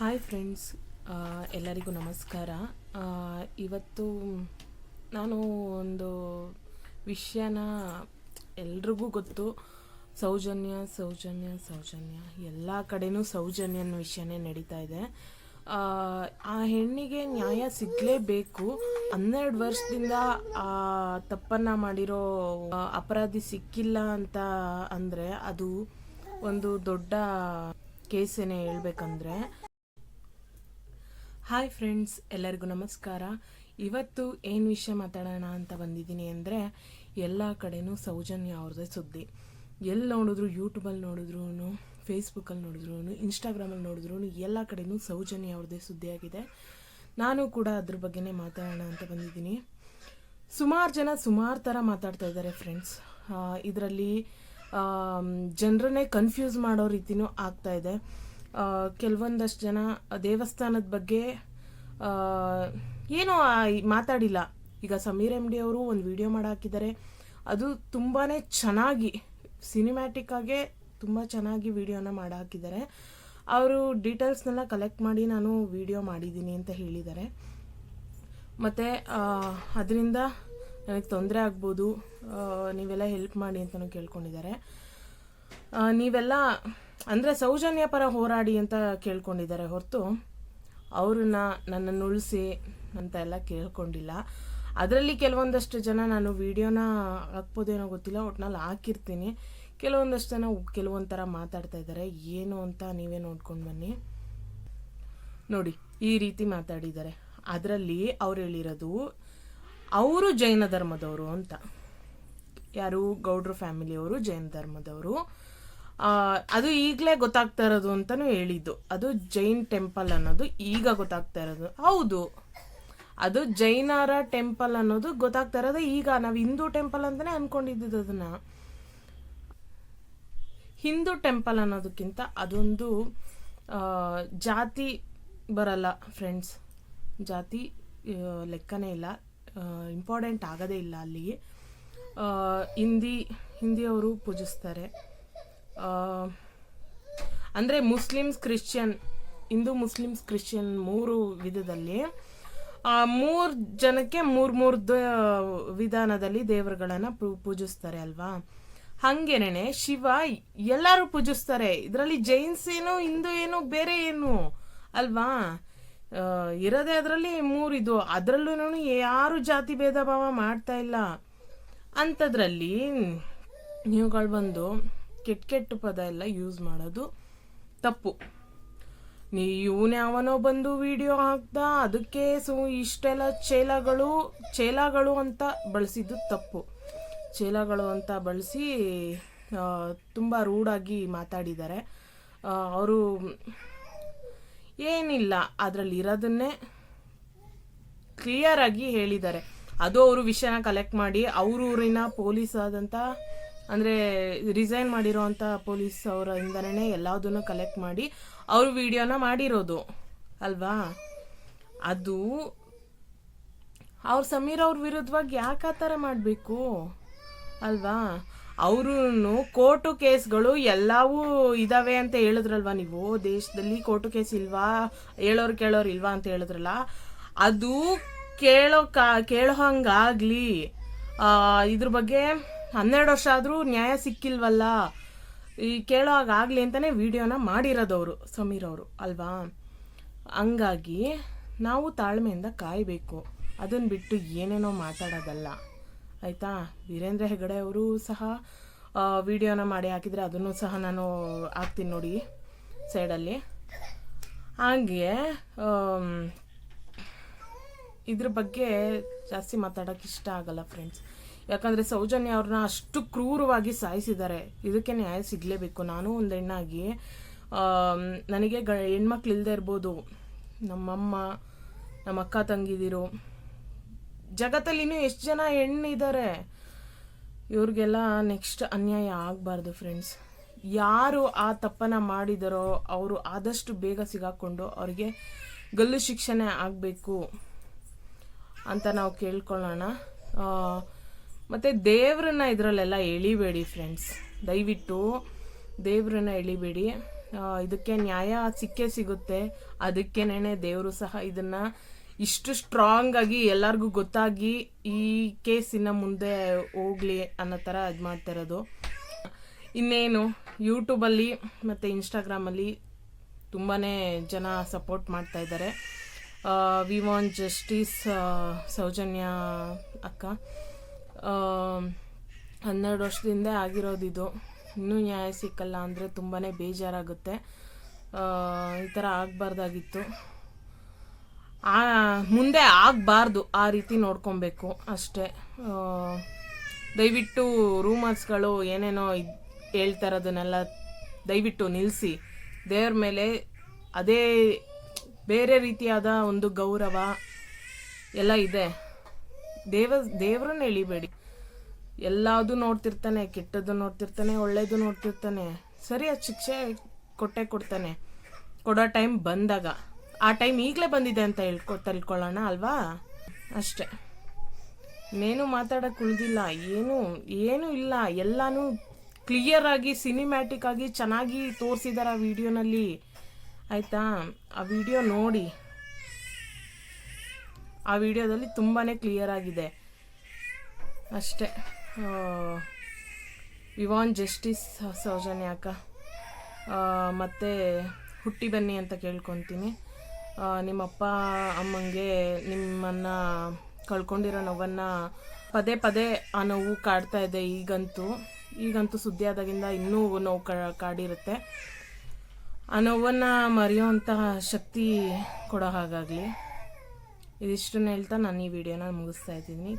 Hi friends ಎಲ್ಲರಿಗೂ ನಮಸ್ಕಾರ. ಇವತ್ತು ನಾನು ಒಂದು ವಿಷಯನ ಎಲ್ರಿಗೂ ಗೊತ್ತು. ಸೌಜನ್ಯ ಸೌಜನ್ಯ ಸೌಜನ್ಯ. ಎಲ್ಲ ಕಡೆನೂ ಸೌಜನ್ಯ ಅನ್ನೋ ವಿಷಯನೇ ನಡೀತಾ ಇದೆ. ಆ, ಹೆಣ್ಣಿಗೆ ನ್ಯಾಯ ಸಿಗಲೇಬೇಕು. ಹನ್ನೆರಡು ವರ್ಷದಿಂದ ಆ ತಪ್ಪನ್ನು ಮಾಡಿರೋ ಅಪರಾಧಿ ಸಿಕ್ಕಿಲ್ಲ ಅಂತ ಅಂದರೆ ಅದು ಒಂದು ದೊಡ್ಡ ಕೇಸೇನೆ ಹೇಳ್ಬೇಕಂದ್ರೆ. ಹಾಯ್ ಫ್ರೆಂಡ್ಸ್ ಎಲ್ಲರಿಗೂ ನಮಸ್ಕಾರ. ಇವತ್ತು ಏನು ವಿಷಯ ಮಾತಾಡೋಣ ಅಂತ ಬಂದಿದ್ದೀನಿ ಅಂದರೆ ಎಲ್ಲ ಕಡೆನೂ ಸೌಜನ್ಯ ಅವ್ರದ್ದೇ ಸುದ್ದಿ. ಎಲ್ಲಿ ನೋಡಿದ್ರು ಯೂಟ್ಯೂಬಲ್ಲಿ ನೋಡಿದ್ರು ಫೇಸ್ಬುಕ್ಕಲ್ಲಿ ನೋಡಿದ್ರು ಇನ್ಸ್ಟಾಗ್ರಾಮಲ್ಲಿ ನೋಡಿದ್ರು ಎಲ್ಲ ಕಡೆಯೂ ಸೌಜನ್ಯ ಅವ್ರದ್ದೇ ಸುದ್ದಿಯಾಗಿದೆ. ನಾನು ಕೂಡ ಅದ್ರ ಬಗ್ಗೆನೇ ಮಾತಾಡೋಣ ಅಂತ ಬಂದಿದ್ದೀನಿ. ಸುಮಾರು ಜನ ಸುಮಾರು ಥರ ಮಾತಾಡ್ತಾ ಇದ್ದಾರೆ ಫ್ರೆಂಡ್ಸ್ ಇದರಲ್ಲಿ ಜನರನ್ನೇ ಕನ್ಫ್ಯೂಸ್ ಮಾಡೋ ರೀತಿಯೂ ಆಗ್ತಾ ಇದೆ. ಕೆಲವೊಂದಷ್ಟು ಜನ ದೇವಸ್ಥಾನದ ಬಗ್ಗೆ ಏನೂ ಮಾತಾಡಿಲ್ಲ. ಈಗ ಸಮೀರ್ ಎಂ ಡಿ ಅವರು ಒಂದು ವಿಡಿಯೋ ಮಾಡಿ ಹಾಕಿದ್ದಾರೆ. ಅದು ತುಂಬಾ ಚೆನ್ನಾಗಿ ಸಿನಿಮ್ಯಾಟಿಕ್ ಆಗೇ ತುಂಬ ಚೆನ್ನಾಗಿ ವಿಡಿಯೋನ ಮಾಡಿ ಹಾಕಿದ್ದಾರೆ ಅವರು ಡೀಟೇಲ್ಸ್ನೆಲ್ಲ ಕಲೆಕ್ಟ್ ಮಾಡಿ ನಾನು ವಿಡಿಯೋ ಮಾಡಿದ್ದೀನಿ ಅಂತ ಹೇಳಿದ್ದಾರೆ. ಮತ್ತು ಅದರಿಂದ ನನಗೆ ತೊಂದರೆ ಆಗ್ಬೋದು ನೀವೆಲ್ಲ ಹೆಲ್ಪ್ ಮಾಡಿ ಅಂತಲೂ ಕೇಳ್ಕೊಂಡಿದ್ದಾರೆ. ನೀವೆಲ್ಲ, ಅಂದರೆ ಸೌಜನ್ಯ ಪರ ಹೋರಾಡಿ ಅಂತ ಕೇಳ್ಕೊಂಡಿದ್ದಾರೆ ಹೊರತು, ಅವ್ರನ್ನ ನನ್ನನ್ನು ಉಳಿಸಿ ಅಂತ ಎಲ್ಲ ಕೇಳ್ಕೊಂಡಿಲ್ಲ. ಅದರಲ್ಲಿ ಕೆಲವೊಂದಷ್ಟು ಜನ ನಾನು ವೀಡಿಯೋನ ಹಾಕ್ಬೋದೇನೋ ಗೊತ್ತಿಲ್ಲ, ಒಟ್ನಲ್ಲಿ ಹಾಕಿರ್ತೀನಿ. ಕೆಲವೊಂದಷ್ಟು ಜನ ಕೆಲವೊಂದು ಥರ ಮಾತಾಡ್ತಾ ಇದ್ದಾರೆ. ಏನು ಅಂತ ನೀವೇ ನೋಡ್ಕೊಂಡು ಬನ್ನಿ. ನೋಡಿ, ಈ ರೀತಿ ಮಾತಾಡಿದ್ದಾರೆ. ಅದರಲ್ಲಿ ಅವ್ರು ಹೇಳಿರೋದು, ಅವರು ಜೈನ ಧರ್ಮದವರು ಅಂತ. ಯಾರು? ಗೌಡ್ರ ಫ್ಯಾಮಿಲಿಯವರು ಜೈನ ಧರ್ಮದವರು. ಅದು ಈಗಲೇ ಗೊತ್ತಾಗ್ತಾ ಇರೋದು ಅಂತಲೂ ಹೇಳಿದ್ದು. ಅದು ಜೈನ್ ಟೆಂಪಲ್ ಅನ್ನೋದು ಈಗ ಗೊತ್ತಾಗ್ತಾ ಇರೋದು. ಹೌದು, ಅದು ಜೈನರ ಟೆಂಪಲ್ ಅನ್ನೋದು ಗೊತ್ತಾಗ್ತಾ ಇರೋದು ಈಗ. ನಾವು ಹಿಂದೂ ಟೆಂಪಲ್ ಅಂತಲೇ ಅಂದ್ಕೊಂಡಿದ್ದು ಅದನ್ನ. ಹಿಂದೂ ಟೆಂಪಲ್ ಅನ್ನೋದಕ್ಕಿಂತ ಅದೊಂದು ಜಾತಿ ಬರಲ್ಲ ಫ್ರೆಂಡ್ಸ್ ಜಾತಿ ಲೆಕ್ಕನೇ ಇಲ್ಲ. ಇಂಪಾರ್ಟೆಂಟ್ ಆಗೋದೇ ಇಲ್ಲ ಅಲ್ಲಿ ಆ, ಹಿಂದಿ ಹಿಂದಿಯವರು ಪೂಜಿಸ್ತಾರೆ. ಅಂದರೆ Muslims Christian Hindu Muslims Christian ಮೂರು ವಿಧದಲ್ಲಿ. ಮೂರು ಜನಕ್ಕೆ ಮೂರು ಮೂರು ವಿಧಾನದಲ್ಲಿ ದೇವರುಗಳನ್ನು ಪೂಜಿಸ್ತಾರೆ ಅಲ್ವಾ? ಹಂಗೇನೆ ಶಿವ ಎಲ್ಲರೂ ಪೂಜಿಸ್ತಾರೆ. ಇದರಲ್ಲಿ ಜೈನ್ಸ್ ಏನು, ಹಿಂದೂ ಏನು, ಬೇರೆ ಏನು ಅಲ್ವಾ? ಇರೋದೇ ಅದರಲ್ಲಿ ಮೂರಿದು ಅದರಲ್ಲೂ ಯಾರು ಜಾತಿ ಭೇದ ಭಾವ ಮಾಡ್ತಾ ಇಲ್ಲ. ಅಂಥದ್ರಲ್ಲಿ ನೀವುಗಳು ಬಂದು ಕೆಟ್ಟ ಕೆಟ್ಟ ಪದ ಎಲ್ಲ ಯೂಸ್ ಮಾಡೋದು ತಪ್ಪು. ನೀ ಇವನೇ ಅವನೋ ಬಂದು ವಿಡಿಯೋ ಹಾಕ್ದ, ಅದಕ್ಕೆ ಸು ಇಷ್ಟೆಲ್ಲ ಚೇಲಗಳು ಚೇಲಗಳು ಅಂತ ಬಳಸಿದ್ದು ತಪ್ಪು. ಚೇಲಾಗಳು ಅಂತ ಬಳಸಿ ತುಂಬ ರೂಢಾಗಿ ಮಾತಾಡಿದ್ದಾರೆ. ಅವರು ಏನಿಲ್ಲ ಅದರಲ್ಲಿ ಇರೋದನ್ನೇ ಕ್ಲಿಯರ್ ಆಗಿ ಹೇಳಿದ್ದಾರೆ. ಅದು ಅವರು ವಿಷಯನ ಕಲೆಕ್ಟ್ ಮಾಡಿ, ಅವ್ರೂರಿನ ಪೊಲೀಸ್ ಆದಂಥ ಅಂದರೆ ರಿಸೈನ್ ಮಾಡಿರೋವಂಥ ಪೊಲೀಸ್ ಅವರಿಂದನೇ ಎಲ್ಲದನ್ನು ಕಲೆಕ್ಟ್ ಮಾಡಿ, ಅವರು ವಿಡಿಯೋನ ಮಾಡಿರೋದು, ಅಲ್ವಾ? ಅದು ಅವ್ರ ಸಮೀರ್ ಅವ್ರ ವಿರುದ್ಧವಾಗಿ ಯಾಕೆ ಆ ಥರ ಮಾಡಬೇಕು? ಅಲ್ವಾ? ಅವರು ಕೋರ್ಟು ಕೇಸ್ಗಳು ಎಲ್ಲವೂ ಇದ್ದಾವೆ ಅಂತ ಹೇಳಿದ್ರಲ್ವಾ ನೀವು? ದೇಶದಲ್ಲಿ ಕೋರ್ಟು ಕೇಸ್ ಇಲ್ವಾ? ಹೇಳೋರು ಕೇಳೋರು ಇಲ್ವಾ ಅಂತ ಹೇಳಿದ್ರಲ್ಲ? ಅದು ಕೇಳೋ ಕೇಳೋ ಹಂಗಾಗ್ಲಿ. ಇದ್ರ ಬಗ್ಗೆ ಹನ್ನೆರಡು ವರ್ಷ ಆದರೂ ನ್ಯಾಯ ಸಿಕ್ಕಿಲ್ವಲ್ಲ? ಈ ಕೇಳೋ ಹಾಗಾಗ್ಲಿ ಅಂತಲೇ ವಿಡಿಯೋನ ಮಾಡಿರೋದವರು, ಸಮೀರ್ ಅವರು, ಅಲ್ವಾ? ಹಂಗಾಗಿ ನಾವು ತಾಳ್ಮೆಯಿಂದ ಕಾಯಬೇಕು. ಅದನ್ನು ಬಿಟ್ಟು ಏನೇನೋ ಮಾತಾಡೋದಲ್ಲ. ಆಯಿತಾ? ವೀರೇಂದ್ರ ಹೆಗಡೆ ಅವರು ಸಹ ವಿಡಿಯೋನ ಮಾಡಿ ಹಾಕಿದರೆ ಅದನ್ನು ಸಹ ನಾನು ಹಾಕ್ತೀನಿ ನೋಡಿ ಸೈಡಲ್ಲಿ. ಹಾಗೆ ಇದ್ರ ಬಗ್ಗೆ ಜಾಸ್ತಿ ಮಾತಾಡೋಕ್ಕೆ ಇಷ್ಟ ಆಗಲ್ಲ ಫ್ರೆಂಡ್ಸ್ ಯಾಕಂದರೆ ಸೌಜನ್ಯ ಅವ್ರನ್ನ ಅಷ್ಟು ಕ್ರೂರವಾಗಿ ಸಾಯಿಸಿದ್ದಾರೆ. ಇದಕ್ಕೆ ನ್ಯಾಯ ಸಿಗಲೇಬೇಕು. ನಾನು ಒಂದು ಹೆಣ್ಣಾಗಿ ನನಗೆ ಗ, ಹೆಣ್ಮಕ್ಳು ಇಲ್ಲದೆ ಇರ್ಬೋದು. ನಮ್ಮಮ್ಮ ನಮ್ಮ ಅಕ್ಕ ತಂಗಿದಿರು ಜಗತ್ತಲ್ಲಿ ಇನ್ನೂ ಎಷ್ಟು ಜನ ಹೆಣ್ಣಿದ್ದಾರೆ ಇವ್ರಿಗೆಲ್ಲ ನೆಕ್ಸ್ಟ್ ಅನ್ಯಾಯ ಆಗಬಾರ್ದು ಫ್ರೆಂಡ್ಸ್ ಯಾರು ಆ ತಪ್ಪನ್ನು ಮಾಡಿದರೋ ಅವರು ಆದಷ್ಟು ಬೇಗ ಸಿಗಾಕೊಂಡು ಅವ್ರಿಗೆ ಗಲ್ಲು ಶಿಕ್ಷಣೆ ಆಗಬೇಕು ಅಂತ ನಾವು ಕೇಳ್ಕೊಳ್ಳೋಣ. ಮತ್ತು ದೇವ್ರನ್ನ ಇದರಲ್ಲೆಲ್ಲ ಎಳಿಬೇಡಿ ಫ್ರೆಂಡ್ಸ್ ದಯವಿಟ್ಟು ದೇವ್ರನ್ನ ಎಳಿಬೇಡಿ. ಇದಕ್ಕೆ ನ್ಯಾಯ ಸಿಕ್ಕೇ ಸಿಗುತ್ತೆ. ಅದಕ್ಕೇನೆ ದೇವರು ಸಹ ಇದನ್ನ ಇಷ್ಟು ಸ್ಟ್ರಾಂಗ್ ಆಗಿ ಎಲ್ಲರಿಗೂ ಗೊತ್ತಾಗಿ ಈ ಕೇಸಿನ ಮುಂದೆ ಹೋಗ್ಲಿ ಅನ್ನೋ ಥರ ಇದು ಮಾಡ್ತಾ ಇರೋದು. ಇನ್ನೇನು ಯೂಟ್ಯೂಬಲ್ಲಿ ಮತ್ತು ಇನ್ಸ್ಟಾಗ್ರಾಮಲ್ಲಿ ತುಂಬಾ ಜನ ಸಪೋರ್ಟ್ ಮಾಡ್ತಾ ಇದ್ದಾರೆ. ವಿ ವಾಂಟ್ ಜಸ್ಟಿಸ್ ಸೌಜನ್ಯ ಅಕ್ಕ. ಹನ್ನೆರಡು ವರ್ಷದಿಂದ ಇದು. ಇನ್ನೂ ನ್ಯಾಯ ಸಿಕ್ಕಲ್ಲ ಅಂದರೆ ತುಂಬಾ ಬೇಜಾರಾಗುತ್ತೆ. ಈ ಥರ ಆಗಬಾರ್ದಾಗಿತ್ತು. ಮುಂದೆ ಆಗಬಾರ್ದು ಆ ರೀತಿ ನೋಡ್ಕೊಬೇಕು ಅಷ್ಟೇ. ದಯವಿಟ್ಟು ರೂಮರ್ಸ್ಗಳು ಏನೇನೋ ಇರೋದನ್ನೆಲ್ಲ ದಯವಿಟ್ಟು ನಿಲ್ಲಿಸಿ ದೇವ್ರ ಮೇಲೆ ಅದೇ ಬೇರೆ ರೀತಿಯಾದ ಒಂದು ಗೌರವ ಎಲ್ಲ ಇದೆ. ದೇವ, ದೇವ್ರನ್ನ ಎಳಿಬೇಡಿ. ಎಲ್ಲದೂ ನೋಡ್ತಿರ್ತಾನೆ, ಕೆಟ್ಟದ್ದು ನೋಡ್ತಿರ್ತಾನೆ, ಒಳ್ಳೇದು ನೋಡ್ತಿರ್ತಾನೆ. ಸರಿ ಅದು ಶಿಕ್ಷೆ ಕೊಟ್ಟೆ ಕೊಡ್ತಾನೆ. ಕೊಡೋ ಟೈಮ್ ಬಂದಾಗ. ಆ ಟೈಮ್ ಈಗಲೇ ಬಂದಿದೆ ಅಂತ ಹೇಳ್ಕೊ ತಿಳ್ಕೊಳ್ಳೋಣ ಅಲ್ವಾ? ಅಷ್ಟೆ. ಇನ್ನೇನು ಮಾತಾಡಕ್ಕೆ ಉಳಿದಿಲ್ಲ. ಏನು ಏನು ಇಲ್ಲ. ಎಲ್ಲಾನು ಕ್ಲಿಯರ್ ಆಗಿ ಸಿನಿಮ್ಯಾಟಿಕ್ ಆಗಿ ಚೆನ್ನಾಗಿ ತೋರಿಸಿದಾರೆ ಆ ವಿಡಿಯೋನಲ್ಲಿ. ಆಯಿತಾ? ಆ ವಿಡಿಯೋ ನೋಡಿ. ಆ ವಿಡಿಯೋದಲ್ಲಿ ತುಂಬಾ ಕ್ಲಿಯರ್ ಆಗಿದೆ. ಅಷ್ಟೇ. ವಿವಾನ್ ಜಸ್ಟಿಸ್ ಸೌಜನ್ಯ ಅಕ್ಕ. ಮತ್ತೆ ಹುಟ್ಟಿ ಬನ್ನಿ ಅಂತ ಕೇಳ್ಕೊತೀನಿ. ನಿಮ್ಮಪ್ಪ, ಅಮ್ಮಂಗೆ ನಿಮ್ಮನ್ನು ಕಳ್ಕೊಂಡಿರೋ ನೋವನ್ನು ಪದೇ ಪದೇ ಆ ನೋವು ಕಾಡ್ತಾ ಇದೆ ಈಗಂತೂ. ಈಗಂತೂ ಸುದ್ದಿ ಆದಾಗಿಂದ ಇನ್ನೂ ನೋವು ಕಾಡಿರುತ್ತೆ. ಆ ನೋವನ್ನು ಮರೆಯುವಂತಹ ಶಕ್ತಿ ಕೊಡೋ ಹಾಗಾಗಲಿ. ಇದಿಷ್ಟನ್ನ ಹೇಳ್ತಾ ನಾನು ಈ ವಿಡಿಯೋನ ಮುಗಿಸ್ತಾ ಇದ್ದೀನಿ.